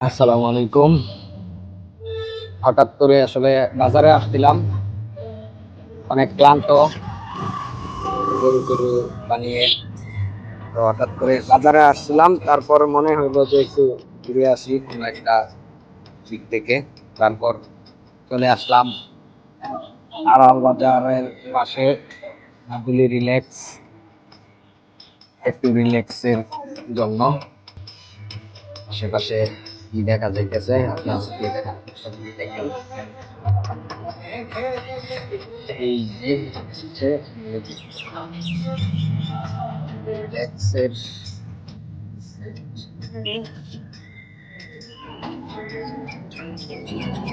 আসসালামু আলাইকুম। হঠাৎ করে আসলে বাজারে আসছিলাম। অনেক ক্লান্ত। গরু গরু বানিয়ে তো হঠাৎ করে বাজারে আসছিলাম। তারপর মনে হইল যে একটু ঘুরে আসি, কোনো একটা দিক থেকে। তারপর চলে আসলাম আড়াল বাজারের পাশে। আবুলি রিল্যাক্স, একটু রিল্যাক্সের জন্য। আশেপাশে কি দেখা যাইতেছে?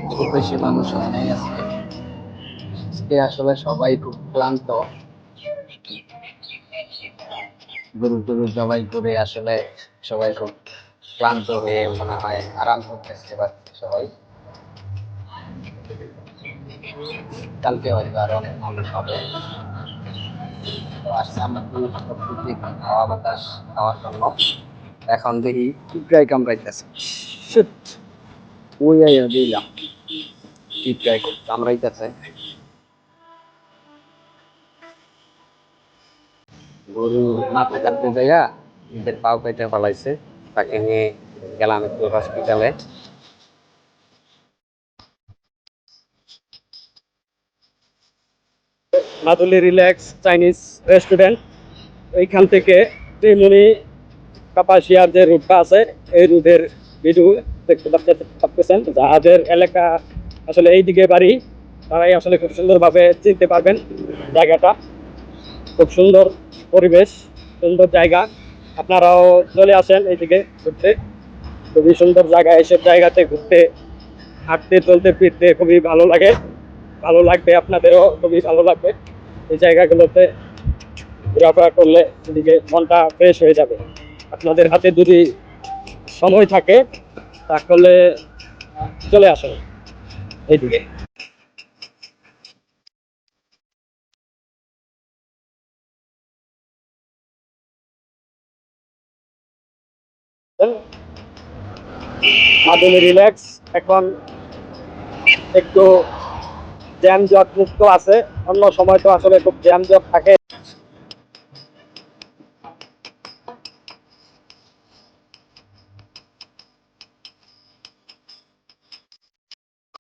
খুব বেশি মানুষ নেই আজকে। আজকে আসলে সবাই খুব ক্লান্ত। গরু টরু জবাই করে আসলে সবাই খুব ক্লান্ত হয়ে মনে হয় আরাম করতেছে বা সবাই। কালকে হয়তো আর অনেক মানুষ হবে। তো আসছে আমরা হাওয়া বাতাস খাওয়ার জন্য। এখন দেখি কামড়াইতেছে! ওই আইয়া দিলাম। টিপটাই কামড়াইতেছে। গরু মাথা কাটতে যাইয়া নিজের পাও কেটে ফেলাইছে। তাকে নিয়ে গেলাম একটু হসপিটালে মাদুলি রিল্যাক্স চাইনিজ রেস্টুরেন্ট। এইখান থেকে ত্রিমুনি কাপাসিয়ার যে রুটটা আছে, এই রুটের ভিডিও দেখতে পাচ্ছেন- যাদের এলাকা আসলে এই দিকে বাড়ি। তারাই আসলে খুব সুন্দরভাবে চিনতে পারবেন জায়গাটা। খুব সুন্দর পরিবেশ, সুন্দর জায়গা। আপনারাও চলে আসেন এইদিকে ঘুরতে। খুবই সুন্দর জায়গা এসব জায়গাতে ঘুরতে, হাঁটতে, চলতে, ফিরতে খুবই ভালো লাগে। ভালো লাগবে আপনাদেরও, খুবই ভালো লাগবে। এই জায়গাগুলোতে ঘোরাফেরা করলে এদিকে মনটা ফ্রেশ হয়ে যাবে। আপনাদের হাতে যদি সময় থাকে, তাহলে চলে আসুন। এইদিকে। মাধ্যমে রিল্যাক্স এখন একটু জ্যাম জট মুক্ত আছে। অন্য সময় তো আসলে খুব জ্যাম জট থাকে।